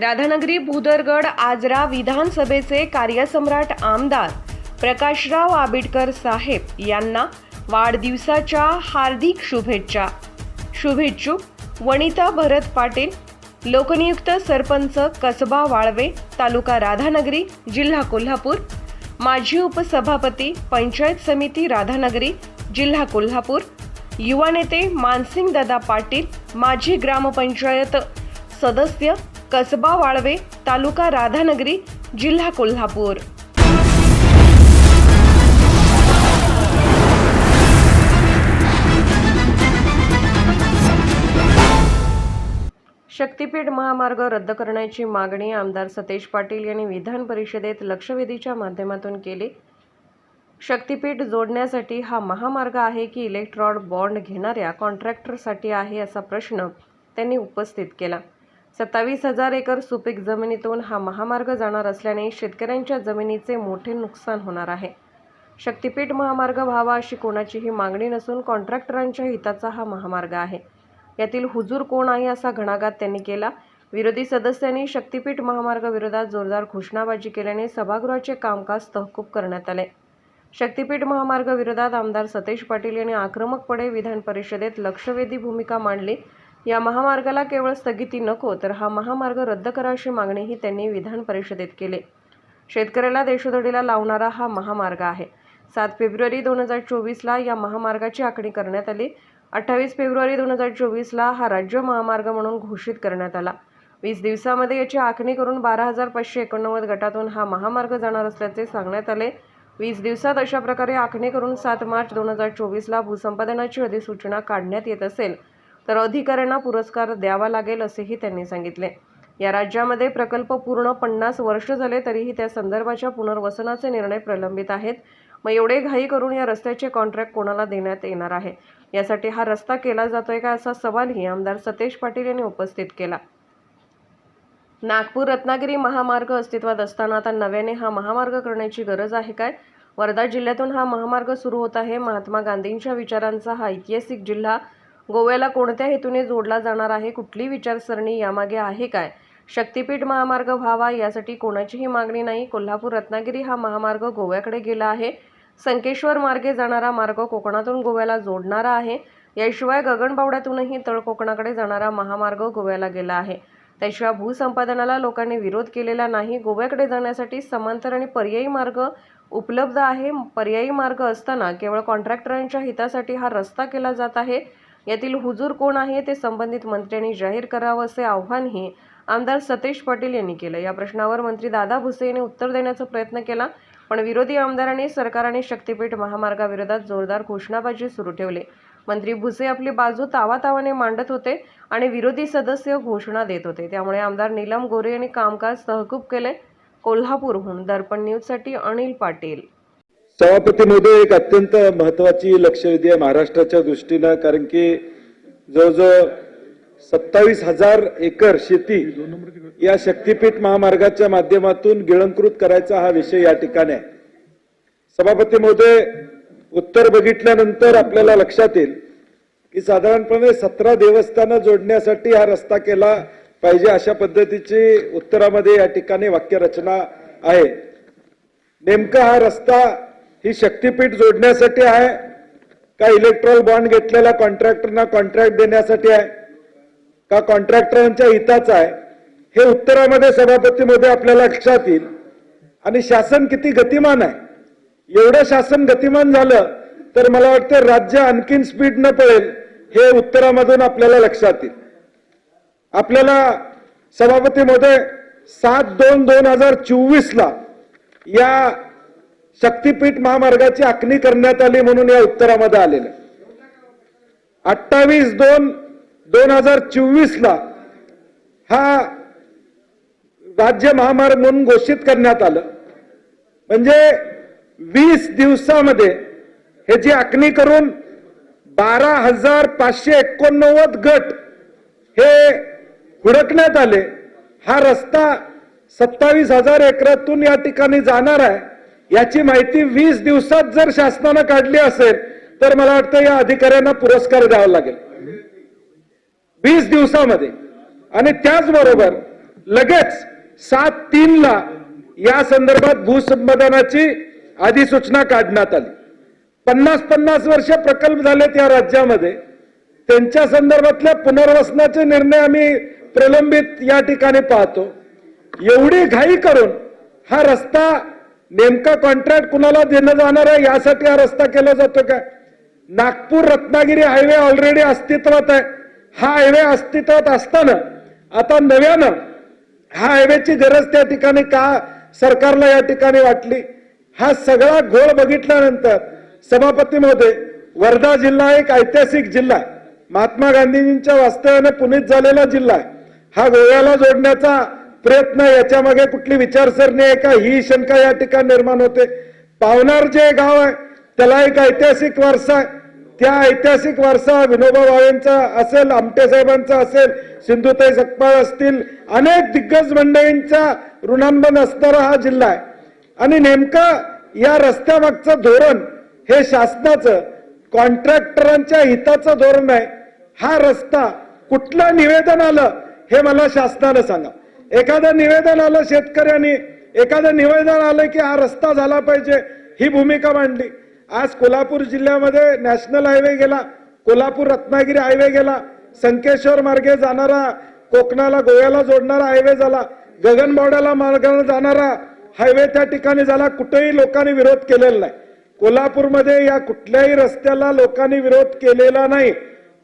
राधानगरी भूदरगड आजरा विधानसभेचे कार्यसम्राट आमदार प्रकाशराव आबिडकर साहेब यांना वाढदिवसाच्या हार्दिक शुभेच्छा. शुभेच्छुक वनिता भरत पाटील लोकनियुक्त सरपंच कसबा वाळवे तालुका राधानगरी जिल्हा कोल्हापूर माजी उपसभापती पंचायत समिती राधानगरी जिल्हा कोल्हापूर युवा नेते मानसिंग दादा पाटील माजी ग्रामपंचायत सदस्य कसबा वाळवे तालुका राधानगरी जिल्हा कोल्हापूर. शक्तीपीठ महामार्ग रद्द करण्याची मागणी आमदार सतेज पाटील यांनी विधान परिषदेत लक्षवेधीच्या माध्यमातून केली. शक्तीपीठ जोडण्यासाठी हा महामार्ग आहे की इलेक्ट्रॉड बॉन्ड घेणाऱ्या कॉन्ट्रॅक्टरसाठी आहे असा प्रश्न त्यांनी उपस्थित केला. सत्तावीस हजार एकर सुपीक जमिनीतून हा महामार्ग जाणार असल्याने शेतकऱ्यांच्या जमिनीचे मोठे नुकसान होणार आहे. शक्तीपीठ महामार्ग व्हावा अशी कोणाचीही मागणी नसून कॉन्ट्रॅक्टरांच्या हिताचा हा महामार्ग आहे. यातील हुजूर कोण आहे असा घणाघात त्यांनी केला. विरोधी सदस्यांनी शक्तीपीठ महामार्गाविरोधात जोरदार घोषणाबाजी केल्याने सभागृहाचे कामकाज तहकूब करण्यात आले. शक्तीपीठ महामार्ग विरोधात आमदार सतेज पाटील यांनी आक्रमकपणे विधान परिषदेत लक्षवेधी भूमिका मांडली. या महामार्गाला केवळ स्थगिती नको तर हा महामार्ग रद्द करा अशी मागणीही त्यांनी विधान परिषदेत केली. शेतकऱ्याला देशोधडीला लावणारा हा महामार्ग आहे. सात फेब्रुवारी दोन हजार चोवीसला या महामार्गाची आखणी करण्यात आली. अठ्ठावीस फेब्रुवारी दोन हजार चोवीसला हा राज्य महामार्ग म्हणून घोषित करण्यात आला. वीस दिवसामध्ये याची आखणी करून बारा हजार पाचशे एकोणनव्वद गटातून हा महामार्ग जाणार असल्याचे सांगण्यात आले. वीस दिवसात अशा प्रकारे आखणी करून सात मार्च दोन हजार चोवीसला भूसंपादनाची अधिसूचना काढण्यात येत असेल. तर अधिकाऱ्यांना पुरस्कार द्यावा लागेल असेही त्यांनी सांगितले. या राज्यामध्ये प्रकल्प पूर्ण पन्नास वर्ष झाले तरीही त्या संदर्भाच्या पुनर्वसनाचे निर्णय प्रलंबित आहेत. मग एवढे घाई करून या रस्त्याचे कॉन्ट्रॅक्ट कोणाला देण्यात येणार आहे? यासाठी हा रस्ता केला जातोय का असा सवालही आमदार सतेज पाटील यांनी उपस्थित केला. नागपूर रत्नागिरी महामार्ग अस्तित्वात असताना आता नव्याने हा महामार्ग करण्याची गरज आहे काय? वर्धा जिल्ह्यातून हा महामार्ग सुरू होत आहे. महात्मा गांधींच्या विचारांचा हा ऐतिहासिक जिल्हा गोव्याला कोणत्या हेतूने जोडला जाणार आहे? कुठली विचारसरणी यामागे आहे काय? शक्तिपीठ महामार्ग व्हावा यासाठी कोणाचीही मागणी नाही. कोल्हापूर रत्नागिरी हा महामार्ग गोव्याकडे गेला आहे. संकेश्वर मार्गे जाणारा मार्ग कोकणातून गोव्याला जोडणारा आहे. याशिवाय गगनबावड्यातूनही तळ कोकणाकडे जाणारा महामार्ग गोव्याला गेला आहे. त्याशिवाय भूसंपादनाला लोकांनी विरोध केलेला नाही. गोव्याकडे जाण्यासाठी समांतर आणि पर्यायी मार्ग उपलब्ध आहे. पर्यायी मार्ग असताना केवळ कॉन्ट्रॅक्टरांच्या हितासाठी हा रस्ता केला जात आहे. यातील हुजूर कोण आहे ते संबंधित मंत्र्यांनी जाहीर करावं असे आव्हानही आमदार सतेज पाटील यांनी केलं. या प्रश्नावर मंत्री दादा भुसे यांनी उत्तर देण्याचा प्रयत्न केला पण विरोधी आमदारांनी सरकार आणि शक्तीपीठ महामार्गाविरोधात जोरदार घोषणाबाजी सुरू ठेवली. मंत्री भुसे आपली बाजू तावातावाने मांडत होते आणि विरोधी सदस्य घोषणा देत होते. त्यामुळे आमदार नीलम गोरे यांनी कामकाज तहकूब केले. कोल्हापूरहून दर्पण न्यूजसाठी अनिल पाटील. सभापती महोदय एक अत्यंत महत्वाची लक्षवेधी आहे महाराष्ट्राच्या दृष्टीनं कारण की जवळजवळ सत्तावीस हजार एकर शेती या शक्तीपीठ महामार्गाच्या माध्यमातून गिळंकृत करायचा हा विषय या ठिकाणी आहे. सभापती महोदय उत्तर बघितल्यानंतर आपल्याला लक्षात येईल की साधारणपणे सतरा देवस्थानं जोडण्यासाठी हा रस्ता केला पाहिजे अशा पद्धतीची उत्तरामध्ये या ठिकाणी वाक्यरचना आहे. नेमका हा रस्ता ही शक्तीपीठ जोडण्यासाठी आहे का इलेक्ट्रॉल बॉन्ड घेतलेल्या कॉन्ट्रॅक्टरना कॉन्ट्रॅक्ट देण्यासाठी आहे? का कॉन्ट्रॅक्टरांच्या हिताचा आहे? हे उत्तरामध्ये सभापतीमध्ये आपल्याला लक्षात येईल. आणि शासन किती गतिमान आहे? एवढं शासन गतिमान झालं तर मला वाटतं राज्य आणखीन स्पीड न पळेल हे उत्तरामधून आपल्याला लक्षात येईल. आपल्याला सभापतीमध्ये सात दोन दोन हजार चोवीसला या शक्तीपीठ महामार्गाची आखणी करण्यात आली म्हणून या उत्तरामध्ये आलेलं अठ्ठावीस दोन दोन हजार चोवीस ला हा राज्य महामार्ग म्हणून घोषित करण्यात आलं. म्हणजे वीस दिवसामध्ये हे जी आखणी करून बारा हजार पाचशे एकोणनव्वद गट हे हुडकण्यात आले. हा रस्ता सत्तावीस हजार एकरातून या ठिकाणी जाणार आहे. याची माहिती वीस दिवसात जर शासनानं काढली असेल तर मला वाटतं या अधिकाऱ्यांना पुरस्कार द्यावा लागेल. वीस दिवसामध्ये. आणि त्याचबरोबर लगेच सात तीन ला या संदर्भात भूसंपादनाची अधिसूचना काढण्यात आली. पन्नास पन्नास वर्ष प्रकल्प झालेत या राज्यामध्ये. त्यांच्या संदर्भातल्या पुनर्वसनाचे निर्णय आम्ही प्रलंबित या ठिकाणी पाहतो. एवढी घाई करून हा रस्ता नेमका कॉन्ट्रॅक्ट कुणाला देणं जाणार आहे? यासाठी हा रस्ता केला जातो का? नागपूर रत्नागिरी हायवे ऑलरेडी अस्तित्वात आहे. हा हायवे अस्तित्वात असताना आता नव्यानं हा हायवेची गरज त्या ठिकाणी का सरकारला या ठिकाणी वाटली? हा सगळा घोळ बघितल्यानंतर सभापती महोदय वर्धा जिल्हा एक ऐतिहासिक जिल्हा आहे. महात्मा गांधीजींच्या वास्तव्याने पुनीत झालेला जिल्हा आहे. हा गोव्याला जोडण्याचा प्रयत्न याच्या मागे कुठली विचारसरणी आहे का? ही शंका या ठिकाणी निर्माण होते. पावनार जे गाव आहे त्याला एक ऐतिहासिक वारसा आहे. त्या ऐतिहासिक वारसा विनोबा भावेंचा असेल आमटे साहेबांचा असेल सिंधुताई सकपाळ असतील अनेक दिग्गज मंडळींचा ऋणांबन असणारा हा जिल्हा आहे. आणि नेमकं या रस्त्यामागचं धोरण हे शासनाचं कॉन्ट्रॅक्टरांच्या हिताचं धोरण आहे. हा रस्ता कुठलं निवेदन आलं हे मला शासनानं सांगा. एखादं निवेदन आलं शेतकऱ्यांनी एखादं निवेदन आलं की हा रस्ता झाला पाहिजे ही भूमिका मांडली. आज कोल्हापूर जिल्ह्यामध्ये नॅशनल हायवे गेला कोल्हापूर रत्नागिरी हायवे गेला संकेश्वर मार्गे जाणारा कोकणाला गोव्याला जोडणारा हायवे झाला गगनबावड्याला मार्गाने जाणारा हायवे त्या ठिकाणी झाला कुठेही लोकांनी विरोध केलेला नाही. कोल्हापूरमध्ये या कुठल्याही रस्त्याला लोकांनी विरोध केलेला नाही.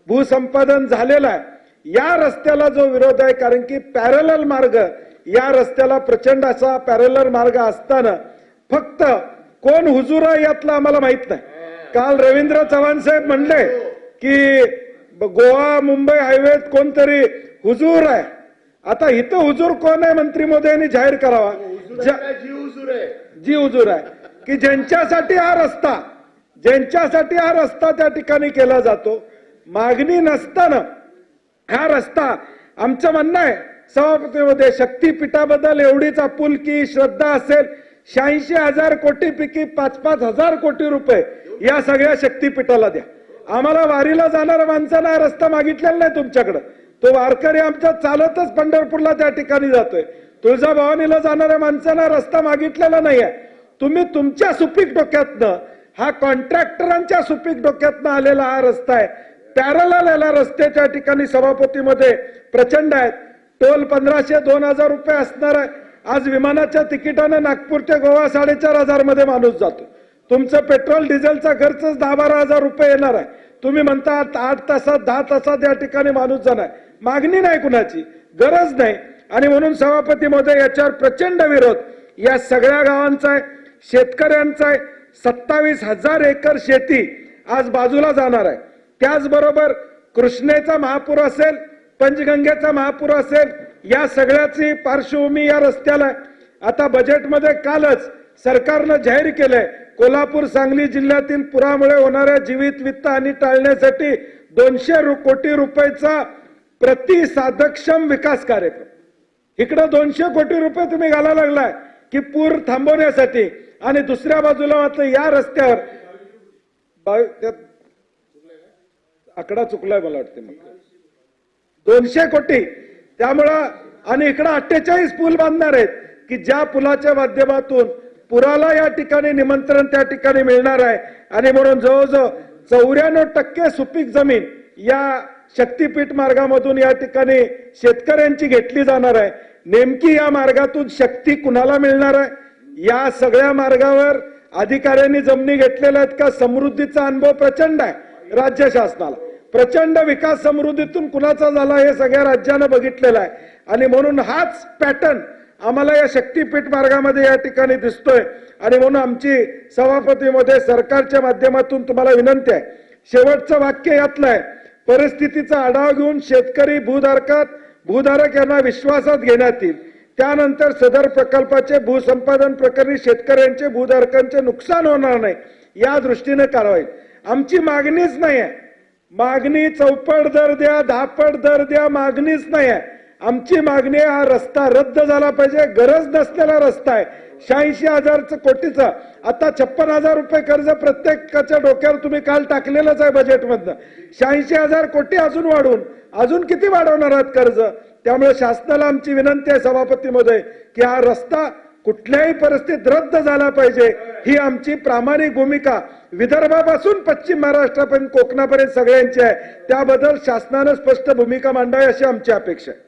भूसंपादन झालेलं आहे. या रस्त्याला जो विरोध आहे कारण की पॅरलल मार्ग या रस्त्याला प्रचंड असा पॅरलल मार्ग असताना फक्त कोण हुजूर आहे यातलं आम्हाला माहीत नाही. काल रवींद्र चव्हाण साहेब म्हणले की गोवा मुंबई हायवेत कोणतरी हुजूर आहे. आता इथं हुजूर कोण आहे मंत्री मोदयांनी जाहीर करावा? ज्या- जी हुजूर आहे. की ज्यांच्यासाठी हा रस्ता ज्यांच्यासाठी हा रस्ता त्या ठिकाणी केला जातो मागणी नसताना हा रस्ता आमचं म्हणणं आहे सभापतीमध्ये शक्तीपीठाबद्दल एवढीच आपुलकी श्रद्धा असेल शहाऐंशी हजार कोटी पैकी पाच पाच हजार कोटी रुपये या सगळ्या शक्तीपीठाला द्या. आम्हाला वारीला जाणाऱ्या माणसानं हा रस्ता मागितलेला नाही तुमच्याकडं. तो वारकरी आमच्या चालतच पंढरपूरला त्या ठिकाणी जातोय. तुळजाभवानीला जाणाऱ्या माणसानं रस्ता मागितलेला नाहीये. तुम्ही तुमच्या सुपीक डोक्यातनं हा कॉन्ट्रॅक्टरांच्या सुपीक डोक्यातनं आलेला हा रस्ता आहे. पॅरल याला रस्त्याच्या ठिकाणी सभापतीमध्ये प्रचंड आहेत. टोल पंधराशे दोन हजार रुपये असणार आहे. आज विमानाच्या तिकिटानं नागपूर ते गोवा साडेचार हजारमध्ये माणूस जातो. तुमचं पेट्रोल डिझेलचा खर्च दहा बारा हजार रुपये येणार आहे. तुम्ही म्हणता आठ आठ तासात दहा तासात या ठिकाणी माणूस जाणार. मागणी नाही कुणाची. गरज नाही. आणि म्हणून सभापती महोदय याच्यावर प्रचंड विरोध. या सगळ्या गावांचा आहे शेतकऱ्यांचा आहे. सत्तावीस हजार एकर शेती आज बाजूला जाणार आहे. त्याचबरोबर कृष्णेचा महापूर असेल पंचगंगेचा महापूर असेल या सगळ्याची पार्श्वभूमी या रस्त्याला आता बजेटमध्ये कालच सरकारनं जाहीर केलंय कोल्हापूर सांगली जिल्ह्यातील पुरामुळे होणाऱ्या जीवित वित्त हानी टाळण्यासाठी दोनशे रु- कोटी रुपयाचा प्रतिसाधक्षम विकास कार्यक्रम. इकडं दोनशे कोटी रुपये तुम्ही घालायला लागलाय की पूर थांबवण्यासाठी. आणि दुसऱ्या बाजूला मात्र या रस्त्यावर आकडा चुकलाय मला वाटते मला दोनशे कोटी. त्यामुळं आणि इकडं अठ्ठेचाळीस पूल बांधणार आहेत की ज्या पुलाच्या माध्यमातून पुराला या ठिकाणी निमंत्रण त्या ठिकाणी मिळणार आहे. आणि म्हणून जवळजवळ चौऱ्याण्णव टक्के सुपीक जमीन या शक्तीपीठ मार्गामधून या ठिकाणी शेतकऱ्यांची घेतली जाणार आहे. नेमकी या मार्गातून शक्ती कुणाला मिळणार आहे? या सगळ्या मार्गावर अधिकाऱ्यांनी जमिनी घेतलेल्या आहेत का? समृद्धीचा अनुभव प्रचंड आहे राज्य शासनाला. प्रचंड विकास समृद्धीतून कुणाचा झाला हे सगळ्या राज्यानं बघितलेलं आहे. आणि म्हणून हाच पॅटर्न आम्हाला या शक्तीपीठ मार्गामध्ये या ठिकाणी दिसतोय. आणि म्हणून आमची सभापतीमध्ये सरकारच्या माध्यमातून तुम्हाला विनंती आहे. शेवटचं वाक्य यातलं आहे. परिस्थितीचा आढावा घेऊन शेतकरी भूधारकात भूधारक यांना विश्वासात घेण्यात येईल. त्यानंतर सदर प्रकल्पाचे भूसंपादन प्रकरणी शेतकऱ्यांचे भूधारकांचे नुकसान होणार नाही या दृष्टीने कारवाई. आमची मागणीच नाही आहे मागणी चौपट दर द्या दहापट दर द्या मागणीच नाही आहे. आमची मागणी आहे, हा रस्ता रद्द झाला पाहिजे गरज नसलेला रस्ता आहे. शहाऐंशी हजारचं कोटीचा आता छप्पन हजार रुपये कर्ज प्रत्येकाच्या डोक्यावर तुम्ही काल टाकलेलंच आहे बजेटमधनं शहाऐंशी हजार कोटी अजून वाढवून अजून किती वाढवणार आहात कर्ज? त्यामुळे शासनाला आमची विनंती आहे सभापती महोदय की हा रस्ता कुठल्याही परिस्थितीत रद्द झाला पाहिजे. ही आमची प्रामाणिक भूमिका. विदर्भापासून पश्चिम महाराष्ट्रापर्यंत कोकणापर्यंत सगळ्यांची आहे. त्याबद्दल शासनानं स्पष्ट भूमिका मांडावी अशी आमची अपेक्षा आहे.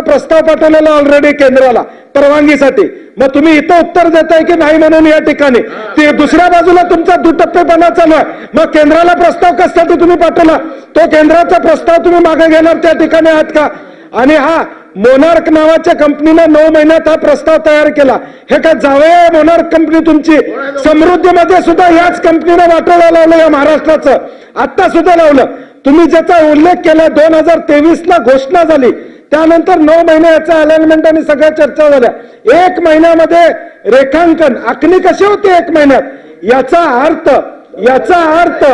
प्रस्ताव पाठवलेला ऑलरेडी केंद्राला परवानगीसाठी. मग तुम्ही इथं उत्तर देताय की नाही म्हणून या ठिकाणी? ते दुसऱ्या बाजूला तुमचा दुटप्पेपणा चालू आहे. मग केंद्राला प्रस्ताव कशासाठी तुम्ही पाठवला? तो केंद्राचा प्रस्ताव तुम्ही मागे घेणार त्या ठिकाणी आहात का? आणि हा मोनार्क नावाच्या कंपनीनं नऊ महिन्यात हा प्रस्ताव तयार केला. हे काय जावे मोनार्क कंपनी तुमची? समृद्धीमध्ये सुद्धा याच कंपनीनं वाटोळा लावलं या महाराष्ट्राचं. आत्ता सुद्धा लावलं. तुम्ही ज्याचा उल्लेख केला दोन हजार तेवीस ला घोषणा झाली. त्यानंतर नऊ महिने याचा अलाइनमेंट आणि सगळ्या चर्चा झाल्या. एक महिन्यामध्ये रेखांकन आखणी कशी होती एक महिन्यात? याचा अर्थ याचा अर्थ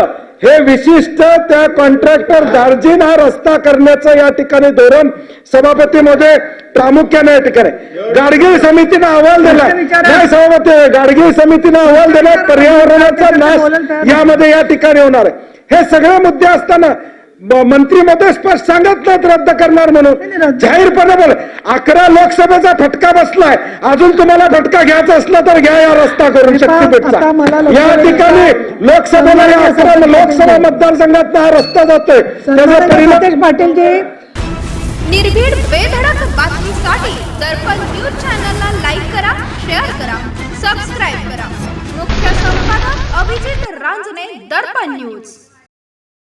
हे विशिष्ट त्या कॉन्ट्रॅक्टर दार्जिन हा रस्ता करण्याचं या ठिकाणी धोरण सभापती मध्ये प्रामुख्याने या ठिकाणी. गाडगीळ समितीनं अहवाल दिला. नाही सभापती गाडगीळ समितीनं अहवाल दिला. पर्यावरणाचा नाश यामध्ये या ठिकाणी होणार आहे. हे सगळे मुद्दे असताना मंत्री मध्ये स्पष्ट सांगत नाहीत रद्द करणार म्हणून. जाहीरपणे बोल. अकरा लोकसभेचा फटका बसलाय. अजून तुम्हाला फटका घ्यायचा असला तर घ्या या रस्ता करून शक्तीपीठचा. या ठिकाणी? लोकसभेला या अकरा सन्माननीय लोकसभा मतदारसंघात हा रस्ता जातोय. त्याचा परिणाम पाटीलजी निर्भीड बेधडक बातमीसाठी दर्पण न्यूज चॅनलला लाईक करा शेअर करा सबस्क्राईब करा. मुख्य संपादक अभिजित रांजणे दर्पण न्यूज.